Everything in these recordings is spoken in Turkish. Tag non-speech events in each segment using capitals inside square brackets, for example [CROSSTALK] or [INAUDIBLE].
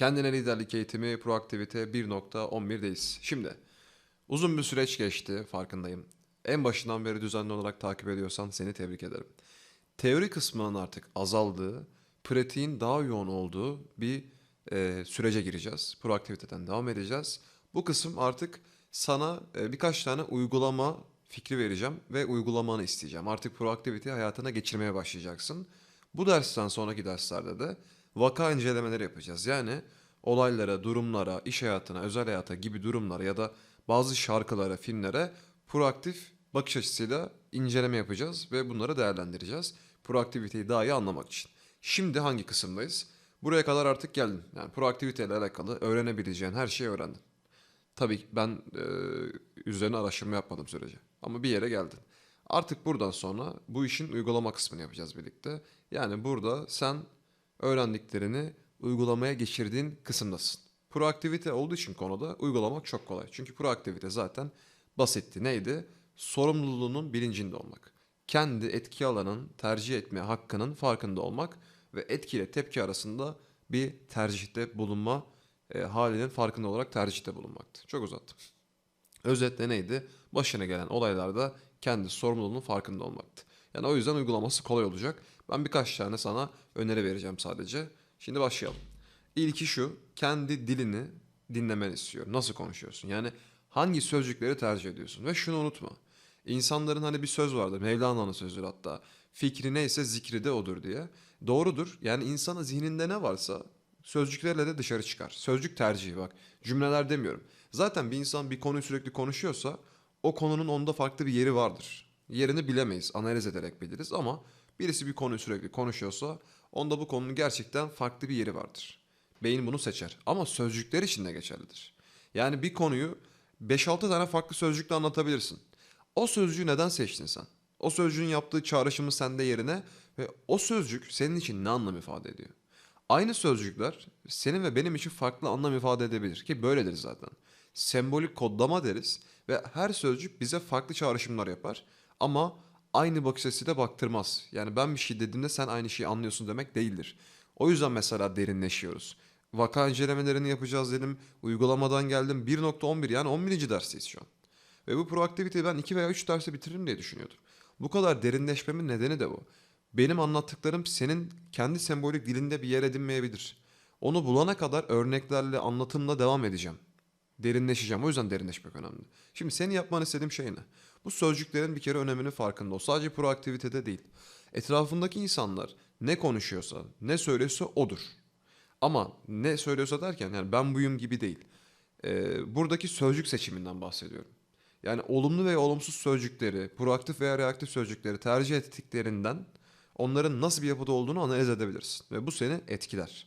Kendine liderlik eğitimi proaktivite 1.11'deyiz. Şimdi uzun bir süreç geçti farkındayım. En başından beri düzenli olarak takip ediyorsan seni tebrik ederim. Teori kısmının artık azaldığı, pratiğin daha yoğun olduğu bir e, sürece gireceğiz. Proaktiviteden devam edeceğiz. Bu kısım artık sana e, birkaç tane uygulama fikri vereceğim ve uygulamanı isteyeceğim. Artık proaktiviteyi hayatına geçirmeye başlayacaksın. Bu dersten sonraki derslerde de vaka incelemeleri yapacağız. Yani olaylara, durumlara, iş hayatına, özel hayata gibi durumlara ya da bazı şarkılara, filmlere proaktif bakış açısıyla inceleme yapacağız ve bunları değerlendireceğiz. Proaktiviteyi daha iyi anlamak için. Şimdi hangi kısımdayız? Buraya kadar artık geldin. Yani proaktiviteyle alakalı öğrenebileceğin her şeyi öğrendin. Tabii ben e, üzerine araştırma yapmadım sürece. Ama bir yere geldin. Artık buradan sonra bu işin uygulama kısmını yapacağız birlikte. Yani burada sen öğrendiklerini uygulamaya geçirdiğin kısımdasın. Proaktivite olduğu için konuda uygulamak çok kolay. Çünkü proaktivite zaten basitti. Neydi? Sorumluluğunun bilincinde olmak. Kendi etki alanın tercih etme hakkının farkında olmak ve etki ile tepki arasında bir tercihte bulunma e, halinin farkında olarak tercihte bulunmaktı. Çok uzattım. Özetle neydi? Başına gelen olaylarda kendi sorumluluğunun farkında olmaktı. Yani o yüzden uygulaması kolay olacak. Ben birkaç tane sana öneri vereceğim sadece. Şimdi başlayalım. İlki şu, kendi dilini dinlemeni istiyorum. Nasıl konuşuyorsun? Yani hangi sözcükleri tercih ediyorsun? Ve şunu unutma. İnsanların hani bir söz vardır, Mevlana'nın sözüdür hatta. Fikri neyse zikri de odur diye. Doğrudur. Yani insanın zihninde ne varsa sözcüklerle de dışarı çıkar. Sözcük tercihi bak. Cümleler demiyorum. Zaten bir insan bir konuyu sürekli konuşuyorsa o konunun onda farklı bir yeri vardır. Yerini bilemeyiz, analiz ederek biliriz ama birisi bir konuyu sürekli konuşuyorsa onda bu konunun gerçekten farklı bir yeri vardır. Beyin bunu seçer ama sözcükler için de geçerlidir. Yani bir konuyu 5-6 tane farklı sözcükle anlatabilirsin. O sözcüğü neden seçtin sen? O sözcüğün yaptığı çağrışımı sende yerine ve o sözcük senin için ne anlam ifade ediyor? Aynı sözcükler senin ve benim için farklı anlam ifade edebilir ki böyledir zaten. Sembolik kodlama deriz ve her sözcük bize farklı çağrışımlar yapar ama aynı bakış açısıyla baktırmaz. Yani ben bir şey dediğimde sen aynı şeyi anlıyorsun demek değildir. O yüzden mesela derinleşiyoruz. Vaka incelemelerini yapacağız dedim. Uygulamadan geldim. 1.11 yani 11. dersteyiz şu an. Ve bu proaktiviteyi ben 2 veya 3 derste bitiririm diye düşünüyordum. Bu kadar derinleşmemin nedeni de bu. Benim anlattıklarım senin kendi sembolik dilinde bir yer edinmeyebilir. Onu bulana kadar örneklerle, anlatımla devam edeceğim. Derinleşeceğim. O yüzden derinleşmek önemli. Şimdi senin yapmanı istediğim şey ne? Bu sözcüklerin bir kere öneminin farkında ol. Sadece proaktivitede değil. Etrafındaki insanlar ne konuşuyorsa, ne söylüyorsa odur. Ama ne söylüyorsa derken yani ben buyum gibi değil. Ee, buradaki sözcük seçiminden bahsediyorum. Yani olumlu veya olumsuz sözcükleri, proaktif veya reaktif sözcükleri tercih ettiklerinden onların nasıl bir yapıda olduğunu analiz edebilirsin. Ve bu seni etkiler.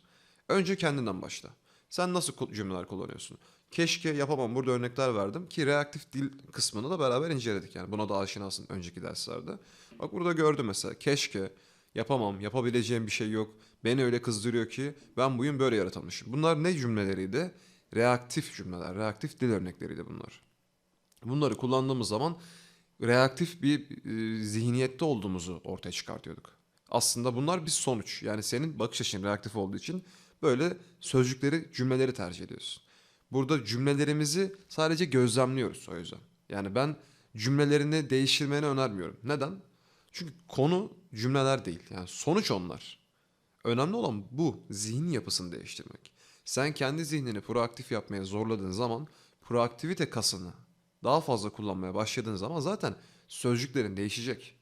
Önce kendinden başla. Sen nasıl cümleler kullanıyorsun? Keşke yapamam burada örnekler verdim ki reaktif dil kısmını da beraber inceledik. Yani buna da aşinasın önceki derslerde. Bak burada gördüm mesela keşke yapamam yapabileceğim bir şey yok. Beni öyle kızdırıyor ki ben bugün böyle yaratılmışım. Bunlar ne cümleleriydi? Reaktif cümleler, reaktif dil örnekleriydi bunlar. Bunları kullandığımız zaman reaktif bir e, zihniyette olduğumuzu ortaya çıkartıyorduk. Aslında bunlar bir sonuç. Yani senin bakış açın reaktif olduğu için böyle sözcükleri, cümleleri tercih ediyorsun. Burada cümlelerimizi sadece gözlemliyoruz o yüzden. Yani ben cümlelerini değiştirmeni önermiyorum. Neden? Çünkü konu cümleler değil. Yani sonuç onlar. Önemli olan bu zihin yapısını değiştirmek. Sen kendi zihnini proaktif yapmaya zorladığın zaman proaktivite kasını daha fazla kullanmaya başladığın zaman zaten sözcüklerin değişecek.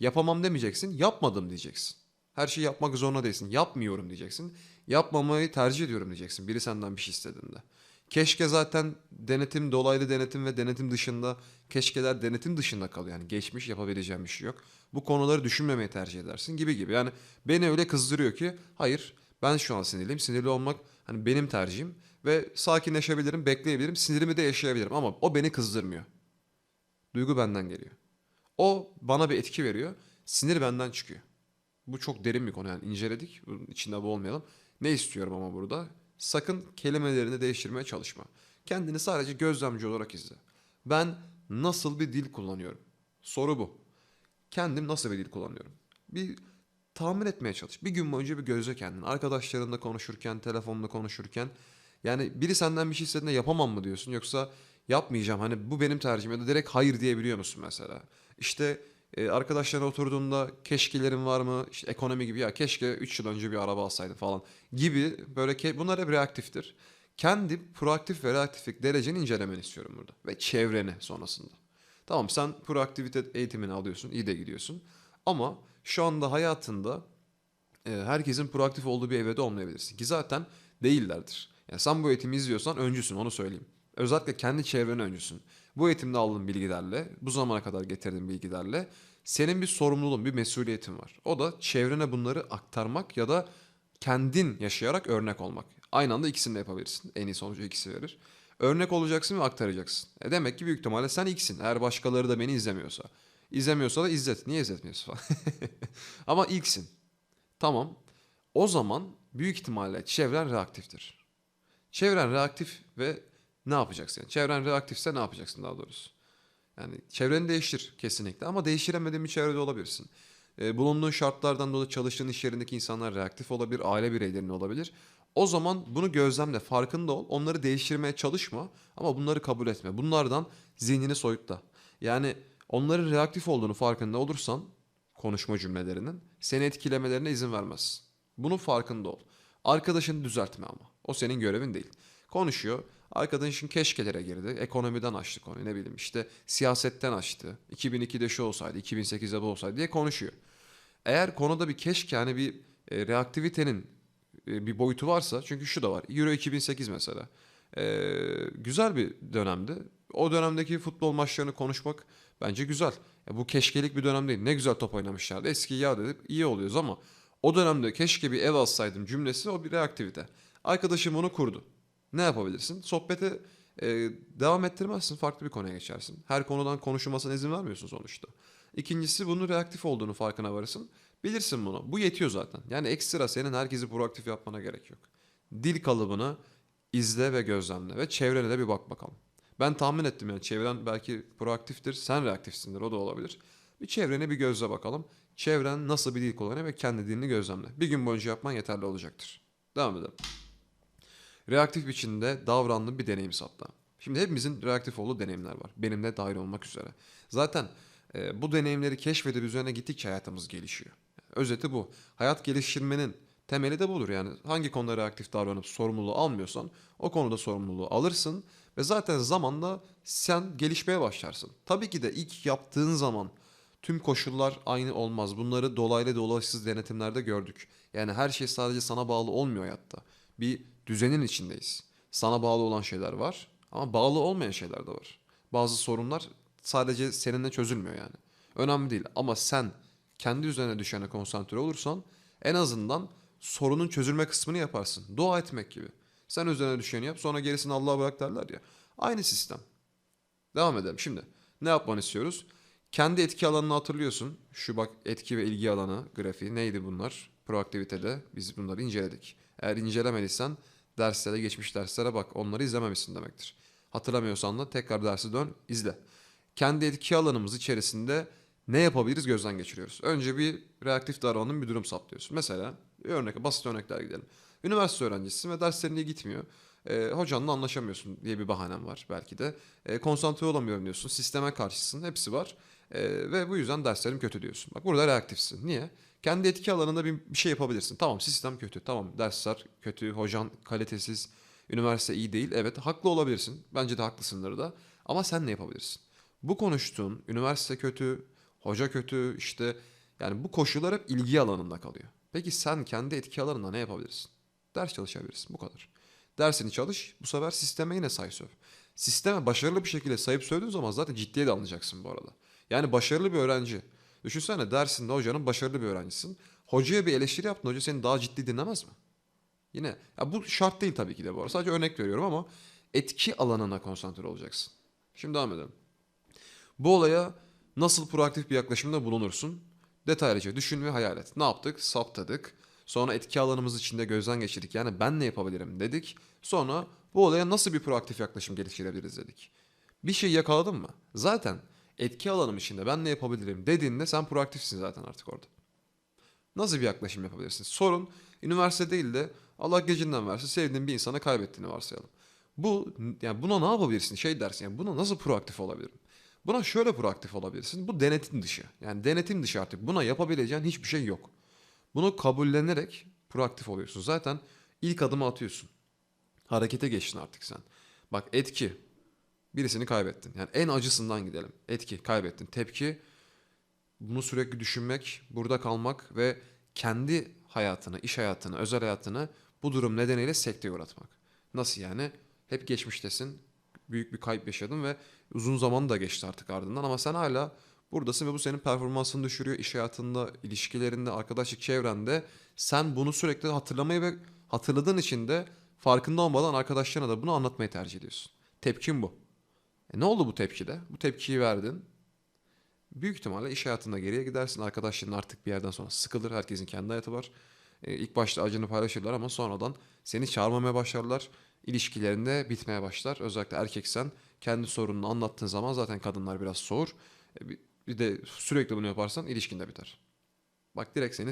Yapamam demeyeceksin, yapmadım diyeceksin. Her şeyi yapmak zorunda değilsin. Yapmıyorum diyeceksin. Yapmamayı tercih ediyorum diyeceksin biri senden bir şey istediğinde. Keşke zaten denetim, dolaylı denetim ve denetim dışında, keşkeler denetim dışında kalıyor. Yani geçmiş yapabileceğim bir şey yok. Bu konuları düşünmemeyi tercih edersin gibi gibi. Yani beni öyle kızdırıyor ki hayır ben şu an sinirliyim. Sinirli olmak hani benim tercihim ve sakinleşebilirim, bekleyebilirim, sinirimi de yaşayabilirim ama o beni kızdırmıyor. Duygu benden geliyor. O bana bir etki veriyor. Sinir benden çıkıyor. Bu çok derin bir konu yani inceledik. Bunun içinde boğulmayalım. Ne istiyorum ama burada? Sakın kelimelerini değiştirmeye çalışma. Kendini sadece gözlemci olarak izle. Ben nasıl bir dil kullanıyorum? Soru bu. Kendim nasıl bir dil kullanıyorum? Bir tahmin etmeye çalış. Bir gün boyunca bir gözle kendini. Arkadaşlarınla konuşurken, telefonla konuşurken. Yani biri senden bir şey istediğinde yapamam mı diyorsun yoksa yapmayacağım hani bu benim tercihim ya da direkt hayır diyebiliyor musun mesela? İşte e, arkadaşlarına oturduğunda keşkelerin var mı? İşte ekonomi gibi ya keşke 3 yıl önce bir araba alsaydım falan gibi böyle ke- bunlar hep reaktiftir. Kendi proaktif ve reaktiflik dereceni incelemeni istiyorum burada ve çevreni sonrasında. Tamam sen proaktivite eğitimini alıyorsun, iyi de gidiyorsun. Ama şu anda hayatında e, herkesin proaktif olduğu bir evrede olmayabilirsin. Ki zaten değillerdir. Yani sen bu eğitimi izliyorsan öncüsün onu söyleyeyim. Özellikle kendi çevrene öncüsün. Bu eğitimde aldığın bilgilerle, bu zamana kadar getirdiğin bilgilerle senin bir sorumluluğun, bir mesuliyetin var. O da çevrene bunları aktarmak ya da kendin yaşayarak örnek olmak. Aynı anda ikisini de yapabilirsin. En iyi sonucu ikisi verir. Örnek olacaksın ve aktaracaksın. E demek ki büyük ihtimalle sen ilksin. Eğer başkaları da beni izlemiyorsa. İzlemiyorsa da izlet. Niye izletmiyorsun falan. [LAUGHS] Ama ilksin. Tamam. O zaman büyük ihtimalle çevren reaktiftir. Çevren reaktif ve ne yapacaksın? Yani çevren reaktifse ne yapacaksın daha doğrusu? Yani çevreni değiştir kesinlikle ama değiştiremediğin bir çevrede olabilirsin. Ee, bulunduğun şartlardan dolayı çalıştığın iş yerindeki insanlar reaktif olabilir, aile bireylerinin olabilir. O zaman bunu gözlemle, farkında ol. Onları değiştirmeye çalışma ama bunları kabul etme. Bunlardan zihnini soyutla. Yani onların reaktif olduğunu farkında olursan konuşma cümlelerinin seni etkilemelerine izin vermez. Bunun farkında ol. Arkadaşını düzeltme ama. O senin görevin değil. Konuşuyor. Arkadaşın keşkelere girdi. Ekonomiden açtı konuyu ne bileyim işte siyasetten açtı. 2002'de şu olsaydı, 2008'de bu olsaydı diye konuşuyor. Eğer konuda bir keşke yani bir e, reaktivitenin e, bir boyutu varsa çünkü şu da var. Euro 2008 mesela. E, güzel bir dönemdi. O dönemdeki futbol maçlarını konuşmak bence güzel. Ya bu keşkelik bir dönem değil. Ne güzel top oynamışlardı. Eski yad edip iyi oluyoruz ama o dönemde keşke bir ev alsaydım cümlesi o bir reaktivite. Arkadaşım bunu kurdu. Ne yapabilirsin? Sohbeti e, devam ettirmezsin. Farklı bir konuya geçersin. Her konudan konuşulmasına izin vermiyorsun sonuçta. İkincisi bunun reaktif olduğunu farkına varırsın. Bilirsin bunu. Bu yetiyor zaten. Yani ekstra senin herkesi proaktif yapmana gerek yok. Dil kalıbını izle ve gözlemle ve çevrene de bir bak bakalım. Ben tahmin ettim yani çevren belki proaktiftir, sen reaktifsindir o da olabilir. Bir çevrene bir gözle bakalım. Çevren nasıl bir dil kullanıyor ve kendi dilini gözlemle. Bir gün boyunca yapman yeterli olacaktır. Devam edelim. Reaktif biçimde davrandığın bir deneyim sapta. Şimdi hepimizin reaktif olduğu deneyimler var. Benim de dahil olmak üzere. Zaten e, bu deneyimleri keşfedip üzerine gittikçe hayatımız gelişiyor. Özeti bu. Hayat geliştirmenin temeli de budur. Yani hangi konuda reaktif davranıp sorumluluğu almıyorsan o konuda sorumluluğu alırsın ve zaten zamanla sen gelişmeye başlarsın. Tabii ki de ilk yaptığın zaman tüm koşullar aynı olmaz. Bunları dolaylı dolayısız denetimlerde gördük. Yani her şey sadece sana bağlı olmuyor hayatta. Bir düzenin içindeyiz. Sana bağlı olan şeyler var ama bağlı olmayan şeyler de var. Bazı sorunlar sadece seninle çözülmüyor yani. Önemli değil ama sen kendi üzerine düşene konsantre olursan en azından sorunun çözülme kısmını yaparsın. Dua etmek gibi. Sen üzerine düşeni yap sonra gerisini Allah'a bırak derler ya. Aynı sistem. Devam edelim şimdi. Ne yapmanı istiyoruz? Kendi etki alanını hatırlıyorsun. Şu bak etki ve ilgi alanı grafiği neydi bunlar? Proaktivitede biz bunları inceledik. Eğer incelemediysen derslere geçmiş derslere bak onları izlememişsin demektir. Hatırlamıyorsan da tekrar dersi dön izle. Kendi etki alanımız içerisinde ne yapabiliriz gözden geçiriyoruz. Önce bir reaktif davranmanın bir durum saptıyorsun. Mesela bir örnek, basit örnekler gidelim. Üniversite öğrencisisin ve derslerin iyi gitmiyor. E, hocanla anlaşamıyorsun diye bir bahanen var belki de. E, konsantre olamıyorum diyorsun. Sisteme karşısın. Hepsi var. E, ve bu yüzden derslerim kötü diyorsun. Bak burada reaktifsin. Niye? Kendi etki alanında bir, bir şey yapabilirsin. Tamam sistem kötü. Tamam dersler kötü. Hocan kalitesiz. Üniversite iyi değil. Evet haklı olabilirsin. Bence de haklısındır da. Ama sen ne yapabilirsin? Bu konuştuğun üniversite kötü, hoca kötü işte yani bu koşullar hep ilgi alanında kalıyor. Peki sen kendi etki alanında ne yapabilirsin? Ders çalışabilirsin bu kadar. Dersini çalış bu sefer sisteme yine say söv. Sisteme başarılı bir şekilde sayıp söylediğin zaman zaten ciddiye de alınacaksın bu arada. Yani başarılı bir öğrenci. Düşünsene dersinde hocanın başarılı bir öğrencisin. Hocaya bir eleştiri yaptın hoca seni daha ciddi dinlemez mi? Yine ya bu şart değil tabii ki de bu arada. Sadece örnek veriyorum ama etki alanına konsantre olacaksın. Şimdi devam edelim. Bu olaya nasıl proaktif bir yaklaşımda bulunursun? Detaylıca düşün ve hayal et. Ne yaptık? Saptadık. Sonra etki alanımız içinde gözden geçirdik. Yani ben ne yapabilirim dedik. Sonra bu olaya nasıl bir proaktif yaklaşım geliştirebiliriz dedik. Bir şey yakaladın mı? Zaten etki alanım içinde ben ne yapabilirim dediğinde sen proaktifsin zaten artık orada. Nasıl bir yaklaşım yapabilirsin? Sorun üniversite değil de Allah gecinden versin sevdiğin bir insanı kaybettiğini varsayalım. Bu yani buna ne yapabilirsin? Şey dersin yani buna nasıl proaktif olabilirim? Buna şöyle proaktif olabilirsin. Bu denetim dışı. Yani denetim dışı artık. Buna yapabileceğin hiçbir şey yok. Bunu kabullenerek proaktif oluyorsun. Zaten ilk adımı atıyorsun. Harekete geçtin artık sen. Bak etki. Birisini kaybettin. Yani en acısından gidelim. Etki kaybettin. Tepki bunu sürekli düşünmek, burada kalmak ve kendi hayatını, iş hayatını, özel hayatını bu durum nedeniyle sekteye uğratmak. Nasıl yani? Hep geçmiştesin. Büyük bir kayıp yaşadın ve uzun zaman da geçti artık ardından ama sen hala buradasın ve bu senin performansını düşürüyor. İş hayatında, ilişkilerinde, arkadaşlık çevrende sen bunu sürekli hatırlamayı ve hatırladığın için de farkında olmadan arkadaşlarına da bunu anlatmayı tercih ediyorsun. Tepkin bu. E ne oldu bu tepkide? Bu tepkiyi verdin. Büyük ihtimalle iş hayatında geriye gidersin. Arkadaşların artık bir yerden sonra sıkılır. Herkesin kendi hayatı var. E, ilk başta acını paylaşırlar ama sonradan seni çağırmamaya başlarlar. İlişkilerinde bitmeye başlar. Özellikle erkeksen kendi sorununu anlattığın zaman zaten kadınlar biraz soğur. E, bir- de sürekli bunu yaparsan ilişkin de biter. Bak direkt seni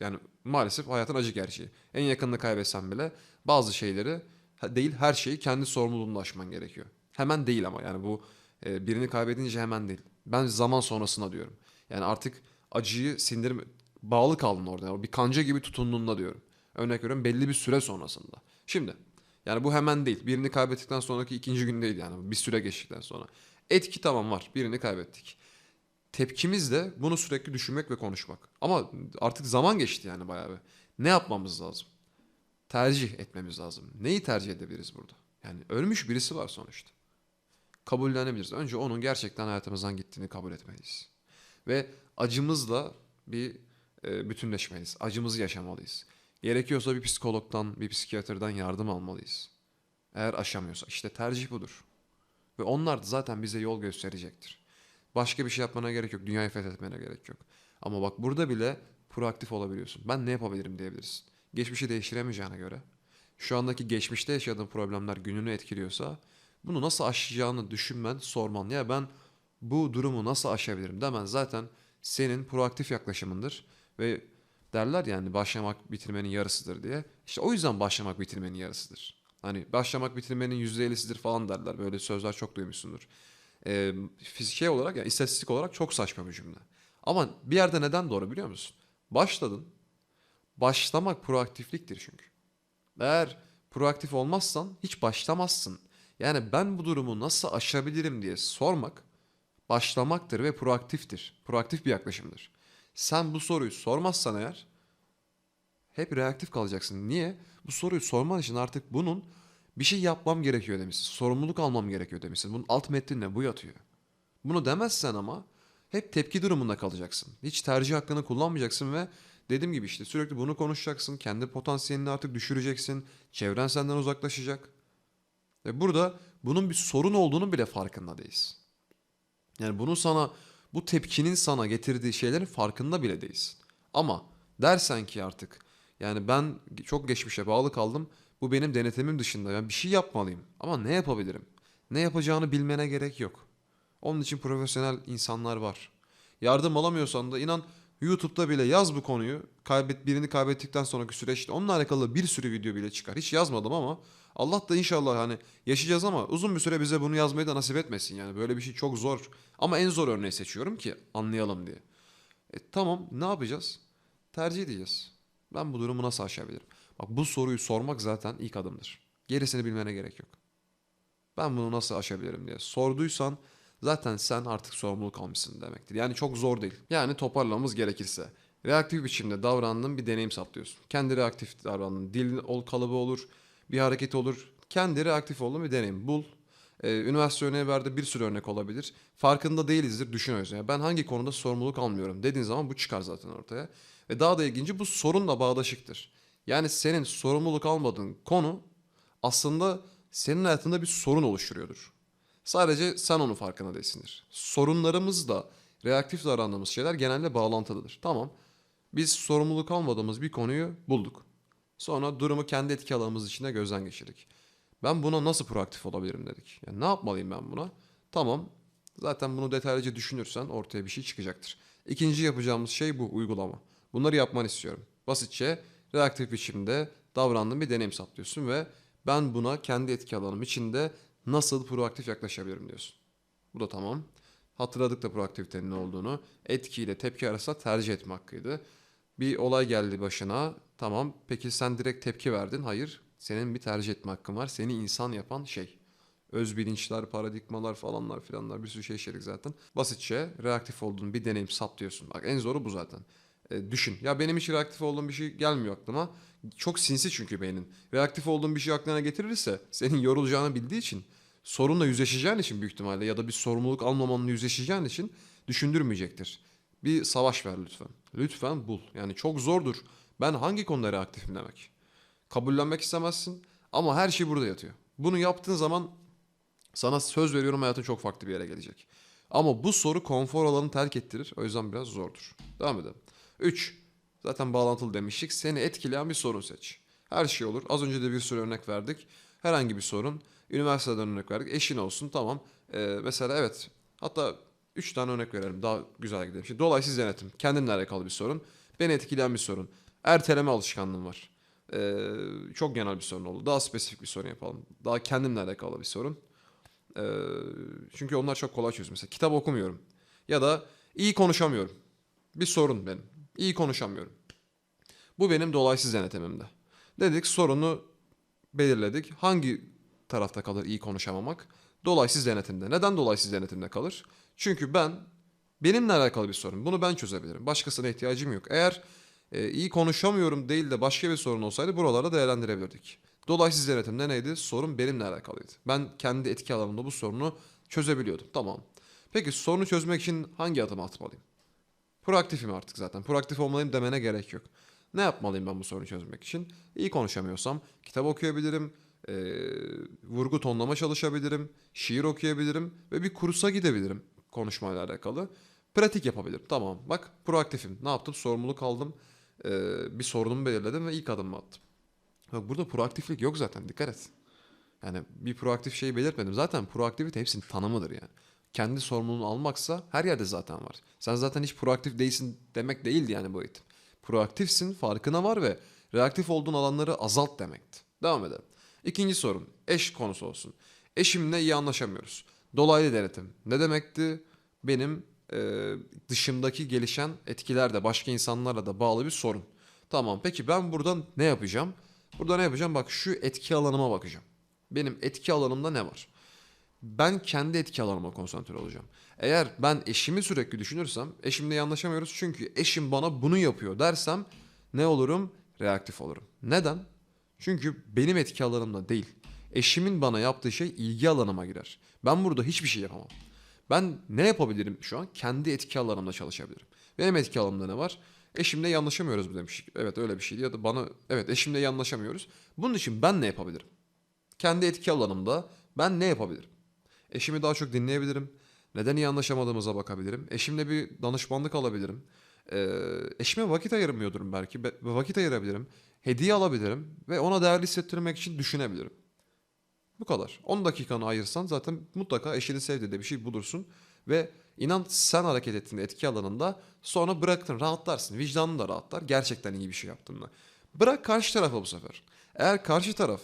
yani maalesef hayatın acı gerçeği. En yakınını kaybetsen bile bazı şeyleri değil her şeyi kendi sorumluluğunda aşman gerekiyor. Hemen değil ama yani bu e, birini kaybedince hemen değil. Ben zaman sonrasına diyorum. Yani artık acıyı sindirme bağlı kaldın orada. Yani bir kanca gibi tutunduğunda diyorum. Örnek veriyorum belli bir süre sonrasında. Şimdi yani bu hemen değil. Birini kaybettikten sonraki ikinci gün değil yani. Bir süre geçtikten sonra. Etki tamam var. Birini kaybettik tepkimiz de bunu sürekli düşünmek ve konuşmak. Ama artık zaman geçti yani bayağı bir. Ne yapmamız lazım? Tercih etmemiz lazım. Neyi tercih edebiliriz burada? Yani ölmüş birisi var sonuçta. Kabullenebiliriz. Önce onun gerçekten hayatımızdan gittiğini kabul etmeliyiz. Ve acımızla bir e, bütünleşmeliyiz. Acımızı yaşamalıyız. Gerekiyorsa bir psikologdan, bir psikiyatrdan yardım almalıyız. Eğer aşamıyorsa. işte tercih budur. Ve onlar da zaten bize yol gösterecektir. Başka bir şey yapmana gerek yok. Dünyayı fethetmene gerek yok. Ama bak burada bile proaktif olabiliyorsun. Ben ne yapabilirim diyebilirsin. Geçmişi değiştiremeyeceğine göre. Şu andaki geçmişte yaşadığın problemler gününü etkiliyorsa bunu nasıl aşacağını düşünmen, sorman. Ya ben bu durumu nasıl aşabilirim demen zaten senin proaktif yaklaşımındır. Ve derler yani başlamak bitirmenin yarısıdır diye. İşte o yüzden başlamak bitirmenin yarısıdır. Hani başlamak bitirmenin yüzde ellisidir falan derler. Böyle sözler çok duymuşsundur e, fiziki olarak yani istatistik olarak çok saçma bir cümle. Ama bir yerde neden doğru biliyor musun? Başladın. Başlamak proaktifliktir çünkü. Eğer proaktif olmazsan hiç başlamazsın. Yani ben bu durumu nasıl aşabilirim diye sormak başlamaktır ve proaktiftir. Proaktif bir yaklaşımdır. Sen bu soruyu sormazsan eğer hep reaktif kalacaksın. Niye? Bu soruyu sorman için artık bunun bir şey yapmam gerekiyor demişsin. Sorumluluk almam gerekiyor demişsin. Bunun alt metninde bu yatıyor. Bunu demezsen ama hep tepki durumunda kalacaksın. Hiç tercih hakkını kullanmayacaksın ve dediğim gibi işte sürekli bunu konuşacaksın. Kendi potansiyelini artık düşüreceksin. Çevren senden uzaklaşacak. Ve burada bunun bir sorun olduğunu bile farkında değiliz. Yani bunun sana bu tepkinin sana getirdiği şeylerin farkında bile değilsin. Ama dersen ki artık yani ben çok geçmişe bağlı kaldım. Bu benim denetimim dışında. Yani bir şey yapmalıyım. Ama ne yapabilirim? Ne yapacağını bilmene gerek yok. Onun için profesyonel insanlar var. Yardım alamıyorsan da inan YouTube'da bile yaz bu konuyu. Kaybet birini kaybettikten sonraki süreçte onunla alakalı bir sürü video bile çıkar. Hiç yazmadım ama Allah da inşallah hani yaşayacağız ama uzun bir süre bize bunu yazmayı da nasip etmesin yani. Böyle bir şey çok zor. Ama en zor örneği seçiyorum ki anlayalım diye. E, tamam ne yapacağız? Tercih edeceğiz. Ben bu durumu nasıl aşabilirim? Bak bu soruyu sormak zaten ilk adımdır. Gerisini bilmene gerek yok. Ben bunu nasıl aşabilirim diye sorduysan zaten sen artık sorumluluk almışsın demektir. Yani çok zor değil. Yani toparlamamız gerekirse reaktif biçimde davrandığın bir deneyim saplıyorsun. Kendi reaktif davrandığın dil kalıbı olur, bir hareket olur. Kendi reaktif olduğun bir deneyim bul. Ee, üniversite örneği verdi bir sürü örnek olabilir. Farkında değilizdir düşünüyoruz. Yani ben hangi konuda sorumluluk almıyorum dediğin zaman bu çıkar zaten ortaya. Ve daha da ilginci bu sorunla bağdaşıktır. Yani senin sorumluluk almadığın konu aslında senin hayatında bir sorun oluşturuyordur. Sadece sen onun farkında değilsindir. Sorunlarımız da reaktif davrandığımız şeyler genelde bağlantılıdır. Tamam. Biz sorumluluk almadığımız bir konuyu bulduk. Sonra durumu kendi etki alanımız içinde gözden geçirdik. Ben buna nasıl proaktif olabilirim dedik. Yani ne yapmalıyım ben buna? Tamam. Zaten bunu detaylıca düşünürsen ortaya bir şey çıkacaktır. İkinci yapacağımız şey bu uygulama. Bunları yapmanı istiyorum. Basitçe reaktif biçimde davrandığın bir deneyim saplıyorsun ve ben buna kendi etki alanım içinde nasıl proaktif yaklaşabilirim diyorsun. Bu da tamam. Hatırladık da proaktivitenin ne olduğunu. Etki ile tepki arasında tercih etme hakkıydı. Bir olay geldi başına. Tamam. Peki sen direkt tepki verdin. Hayır. Senin bir tercih etme hakkın var. Seni insan yapan şey. Öz bilinçler, paradigmalar falanlar filanlar bir sürü şey işledik zaten. Basitçe reaktif olduğun bir deneyim sap diyorsun. Bak en zoru bu zaten. E, düşün. Ya benim hiç reaktif olduğum bir şey gelmiyor aklıma. Çok sinsi çünkü beynin. Reaktif olduğun bir şey aklına getirirse senin yorulacağını bildiği için sorunla yüzleşeceğin için büyük ihtimalle ya da bir sorumluluk almamanla yüzleşeceğin için düşündürmeyecektir. Bir savaş ver lütfen. Lütfen bul. Yani çok zordur. Ben hangi konuda reaktifim demek. Kabullenmek istemezsin ama her şey burada yatıyor. Bunu yaptığın zaman sana söz veriyorum hayatın çok farklı bir yere gelecek. Ama bu soru konfor alanını terk ettirir. O yüzden biraz zordur. Devam edelim. 3. Zaten bağlantılı demiştik. Seni etkileyen bir sorun seç. Her şey olur. Az önce de bir sürü örnek verdik. Herhangi bir sorun. Üniversiteden örnek verdik. Eşin olsun tamam. Ee, mesela evet. Hatta 3 tane örnek verelim. Daha güzel gidelim. Şimdi dolayısız denetim. Kendimle alakalı bir sorun. Beni etkileyen bir sorun. Erteleme alışkanlığım var. Ee, çok genel bir sorun oldu. Daha spesifik bir sorun yapalım. Daha kendimle alakalı bir sorun. Ee, çünkü onlar çok kolay çözüm. Mesela kitap okumuyorum. Ya da iyi konuşamıyorum. Bir sorun benim. İyi konuşamıyorum. Bu benim dolaysız denetimimde. Dedik sorunu belirledik. Hangi tarafta kalır iyi konuşamamak? Dolaysız denetimde. Neden dolaysız denetimde kalır? Çünkü ben benimle alakalı bir sorun. Bunu ben çözebilirim. Başkasına ihtiyacım yok. Eğer e, iyi konuşamıyorum değil de başka bir sorun olsaydı buralarda değerlendirebilirdik. Dolaysız denetimde neydi? Sorun benimle alakalıydı. Ben kendi etki alanımda bu sorunu çözebiliyordum. Tamam. Peki sorunu çözmek için hangi adımı atmalıyım? Proaktifim artık zaten. Proaktif olmalıyım demene gerek yok. Ne yapmalıyım ben bu sorunu çözmek için? İyi konuşamıyorsam kitap okuyabilirim, e, vurgu tonlama çalışabilirim, şiir okuyabilirim ve bir kursa gidebilirim konuşmayla alakalı. Pratik yapabilirim. Tamam bak proaktifim. Ne yaptım? Sorumluluk aldım. E, bir sorunumu belirledim ve ilk adımımı attım. Bak burada proaktiflik yok zaten dikkat et. Yani bir proaktif şeyi belirtmedim. Zaten proaktivite hepsinin tanımıdır yani. Kendi sorumluluğunu almaksa her yerde zaten var. Sen zaten hiç proaktif değilsin demek değildi yani bu eğitim. Proaktifsin, farkına var ve reaktif olduğun alanları azalt demekti. Devam edelim. İkinci sorun, eş konusu olsun. Eşimle iyi anlaşamıyoruz. Dolaylı denetim. Ne demekti? Benim dışımdaki gelişen etkiler de başka insanlarla da bağlı bir sorun. Tamam peki ben buradan ne yapacağım? Burada ne yapacağım? Bak şu etki alanıma bakacağım. Benim etki alanımda ne var? Ben kendi etki alanıma konsantre olacağım. Eğer ben eşimi sürekli düşünürsem eşimle iyi anlaşamıyoruz çünkü eşim bana bunu yapıyor dersem ne olurum? Reaktif olurum. Neden? Çünkü benim etki alanımda değil. Eşimin bana yaptığı şey ilgi alanıma girer. Ben burada hiçbir şey yapamam. Ben ne yapabilirim şu an? Kendi etki alanımda çalışabilirim. Benim etki alanımda ne var? Eşimle iyi anlaşamıyoruz bu demiş. Evet öyle bir şeydi ya da bana evet eşimle iyi anlaşamıyoruz. Bunun için ben ne yapabilirim? Kendi etki alanımda ben ne yapabilirim? Eşimi daha çok dinleyebilirim. Neden iyi anlaşamadığımıza bakabilirim. Eşimle bir danışmanlık alabilirim. Ee, eşime vakit ayırmıyordurum belki. Be- vakit ayırabilirim. Hediye alabilirim. Ve ona değerli hissettirmek için düşünebilirim. Bu kadar. 10 dakikanı ayırsan zaten mutlaka eşini sevdiği de bir şey bulursun. Ve inan sen hareket ettiğinde etki alanında sonra bıraktın rahatlarsın. Vicdanın da rahatlar. Gerçekten iyi bir şey yaptığında. Bırak karşı tarafa bu sefer. Eğer karşı taraf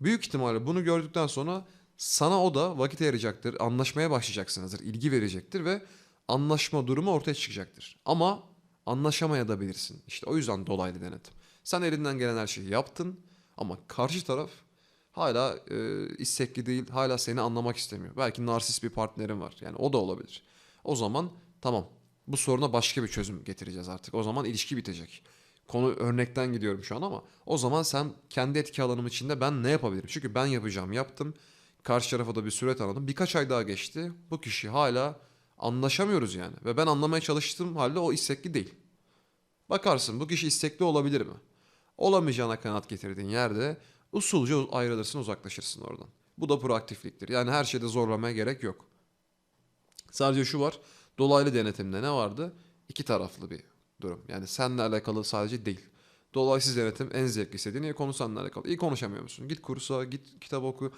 büyük ihtimalle bunu gördükten sonra sana o da vakit ayıracaktır. Anlaşmaya başlayacaksınızdır. ilgi verecektir ve anlaşma durumu ortaya çıkacaktır. Ama anlaşamaya da bilirsin. İşte o yüzden dolaylı denetim. Sen elinden gelen her şeyi yaptın ama karşı taraf hala e, istekli değil, hala seni anlamak istemiyor. Belki narsist bir partnerin var. Yani o da olabilir. O zaman tamam bu soruna başka bir çözüm getireceğiz artık. O zaman ilişki bitecek. Konu örnekten gidiyorum şu an ama o zaman sen kendi etki alanım içinde ben ne yapabilirim? Çünkü ben yapacağım yaptım. Karşı tarafa da bir süre tanıdım. Birkaç ay daha geçti. Bu kişi hala anlaşamıyoruz yani. Ve ben anlamaya çalıştığım halde o istekli değil. Bakarsın bu kişi istekli olabilir mi? Olamayacağına kanat getirdiğin yerde usulca ayrılırsın uzaklaşırsın oradan. Bu da proaktifliktir. Yani her şeyde zorlamaya gerek yok. Sadece şu var. Dolaylı denetimde ne vardı? İki taraflı bir durum. Yani seninle alakalı sadece değil. Dolaysız denetim en zevkli istediğin konu seninle alakalı. İyi konuşamıyor musun? Git kursa, git kitap oku.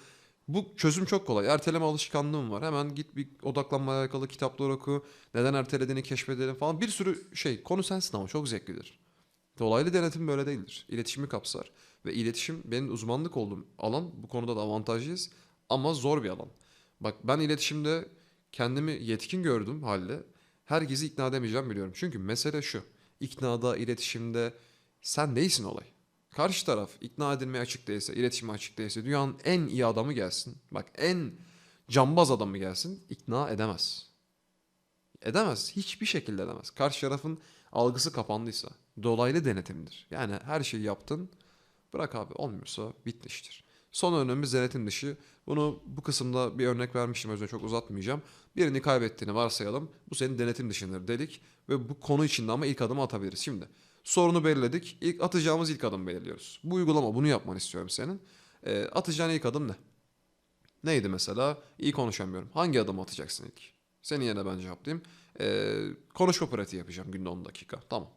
Bu çözüm çok kolay. Erteleme alışkanlığım var. Hemen git bir odaklanmaya alakalı kitaplar oku. Neden ertelediğini keşfedelim falan. Bir sürü şey. Konu sensin ama çok zevklidir. Dolaylı denetim böyle değildir. İletişimi kapsar ve iletişim benim uzmanlık olduğum alan bu konuda da avantajlıyız ama zor bir alan. Bak ben iletişimde kendimi yetkin gördüm halde herkesi ikna edemeyeceğim biliyorum. Çünkü mesele şu. İknada, iletişimde sen neysin olay? Karşı taraf ikna edilmeye açık değilse, iletişime açık değilse dünyanın en iyi adamı gelsin. Bak en cambaz adamı gelsin ikna edemez. Edemez. Hiçbir şekilde edemez. Karşı tarafın algısı kapandıysa dolaylı denetimdir. Yani her şeyi yaptın bırak abi olmuyorsa bitmiştir. Son örneğimiz denetim dışı. Bunu bu kısımda bir örnek vermiştim yüzden çok uzatmayacağım. Birini kaybettiğini varsayalım. Bu senin denetim dışındır dedik. Ve bu konu içinde ama ilk adımı atabiliriz. Şimdi sorunu belirledik. İlk atacağımız ilk adım belirliyoruz. Bu uygulama bunu yapmanı istiyorum senin. Ee, atacağın ilk adım ne? Neydi mesela? İyi konuşamıyorum. Hangi adımı atacaksın ilk? Senin yerine ben cevaplayayım. Ee, konuşma pratiği yapacağım günde 10 dakika. Tamam.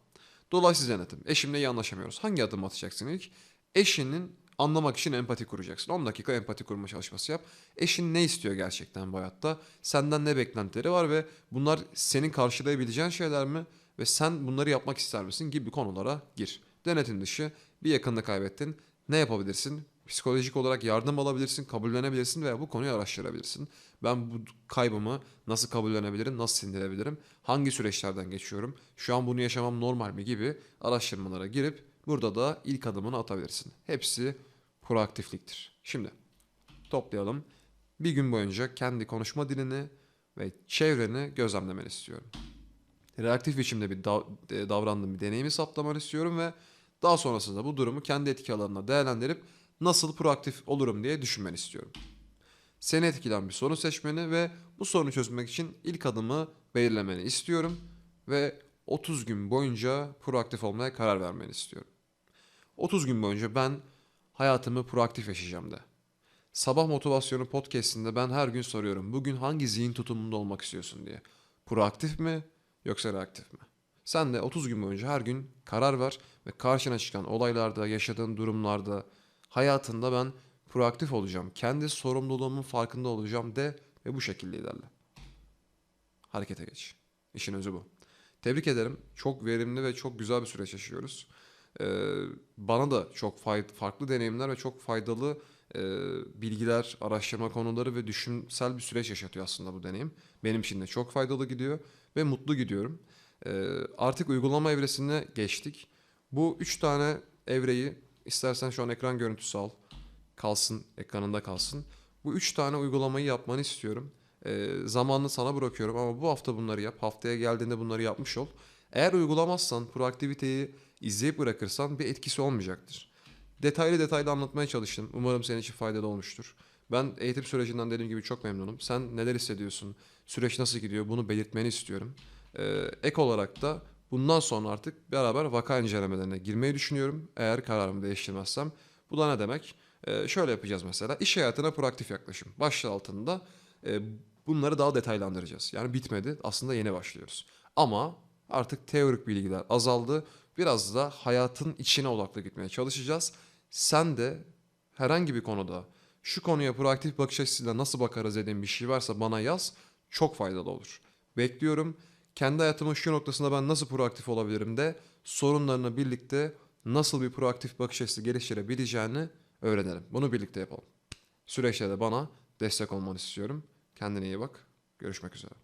Dolayısız denetim. Eşimle iyi anlaşamıyoruz. Hangi adımı atacaksın ilk? Eşinin anlamak için empati kuracaksın. 10 dakika empati kurma çalışması yap. Eşin ne istiyor gerçekten bu hayatta? Senden ne beklentileri var ve bunlar senin karşılayabileceğin şeyler mi? Ve sen bunları yapmak ister misin gibi konulara gir. Denetim dışı bir yakınını kaybettin. Ne yapabilirsin? Psikolojik olarak yardım alabilirsin, kabullenebilirsin veya bu konuyu araştırabilirsin. Ben bu kaybımı nasıl kabullenebilirim, nasıl sindirebilirim, hangi süreçlerden geçiyorum, şu an bunu yaşamam normal mi gibi araştırmalara girip burada da ilk adımını atabilirsin. Hepsi proaktifliktir. Şimdi toplayalım. Bir gün boyunca kendi konuşma dilini ve çevreni gözlemlemeni istiyorum. Reaktif biçimde bir dav- e, davrandığım bir deneyimi saptamanı istiyorum ve daha sonrasında bu durumu kendi etki alanına değerlendirip nasıl proaktif olurum diye düşünmeni istiyorum. Seni etkilen bir sorun seçmeni ve bu sorunu çözmek için ilk adımı belirlemeni istiyorum ve 30 gün boyunca proaktif olmaya karar vermeni istiyorum. 30 gün boyunca ben hayatımı proaktif yaşayacağım de. Sabah motivasyonu podcast'inde ben her gün soruyorum. Bugün hangi zihin tutumunda olmak istiyorsun diye. Proaktif mi yoksa reaktif mi? Sen de 30 gün boyunca her gün karar ver ve karşına çıkan olaylarda, yaşadığın durumlarda, hayatında ben proaktif olacağım. Kendi sorumluluğumun farkında olacağım de ve bu şekilde ilerle. Harekete geç. İşin özü bu. Tebrik ederim. Çok verimli ve çok güzel bir süreç yaşıyoruz. Ee, bana da çok farklı deneyimler ve çok faydalı e, bilgiler, araştırma konuları ve düşünsel bir süreç yaşatıyor aslında bu deneyim. Benim için de çok faydalı gidiyor ve mutlu gidiyorum. Ee, artık uygulama evresine geçtik. Bu üç tane evreyi istersen şu an ekran görüntüsü al. Kalsın, ekranında kalsın. Bu üç tane uygulamayı yapmanı istiyorum. Ee, zamanını sana bırakıyorum ama bu hafta bunları yap. Haftaya geldiğinde bunları yapmış ol. Eğer uygulamazsan, proaktiviteyi izleyip bırakırsan bir etkisi olmayacaktır. Detaylı detaylı anlatmaya çalıştım. Umarım senin için faydalı olmuştur. Ben eğitim sürecinden dediğim gibi çok memnunum. Sen neler hissediyorsun? Süreç nasıl gidiyor? Bunu belirtmeni istiyorum. Ee, ek olarak da bundan sonra artık beraber vaka incelemelerine girmeyi düşünüyorum. Eğer kararımı değiştirmezsem. Bu da ne demek? Ee, şöyle yapacağız mesela. İş hayatına proaktif yaklaşım. Başlığı altında e, bunları daha detaylandıracağız. Yani bitmedi. Aslında yeni başlıyoruz. Ama artık teorik bilgiler azaldı. Biraz da hayatın içine odaklı gitmeye çalışacağız. Sen de herhangi bir konuda şu konuya proaktif bakış açısıyla nasıl bakarız dediğin bir şey varsa bana yaz. Çok faydalı olur. Bekliyorum. Kendi hayatımın şu noktasında ben nasıl proaktif olabilirim de sorunlarını birlikte nasıl bir proaktif bakış açısı geliştirebileceğini öğrenelim. Bunu birlikte yapalım. Süreçte de bana destek olmanı istiyorum. Kendine iyi bak. Görüşmek üzere.